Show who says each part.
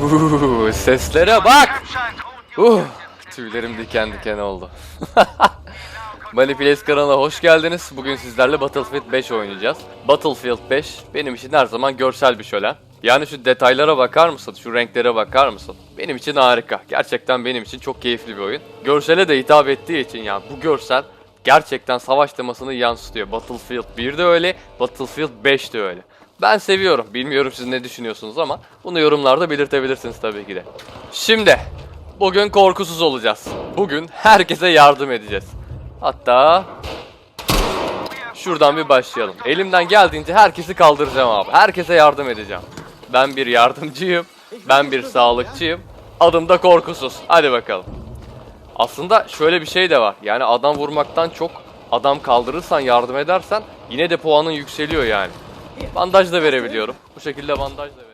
Speaker 1: Uuu, seslere bak. Uh, tüylerim diken diken oldu. Money Plays kanalına hoş geldiniz. Bugün sizlerle Battlefield 5 oynayacağız. Battlefield 5 benim için her zaman görsel bir şölen. Yani şu detaylara bakar mısın? Şu renklere bakar mısın? Benim için harika. Gerçekten benim için çok keyifli bir oyun. Görsele de hitap ettiği için yani bu görsel gerçekten savaş temasını yansıtıyor. Battlefield 1 de öyle, Battlefield 5 de öyle. Ben seviyorum. Bilmiyorum siz ne düşünüyorsunuz ama bunu yorumlarda belirtebilirsiniz tabii ki de. Şimdi bugün korkusuz olacağız. Bugün herkese yardım edeceğiz. Hatta şuradan bir başlayalım. Elimden geldiğince herkesi kaldıracağım abi. Herkese yardım edeceğim. Ben bir yardımcıyım. Ben bir sağlıkçıyım. Adım da korkusuz. Hadi bakalım. Aslında şöyle bir şey de var. Yani adam vurmaktan çok adam kaldırırsan yardım edersen yine de puanın yükseliyor yani. Bandaj da verebiliyorum. Bu şekilde bandaj da verebiliyorum.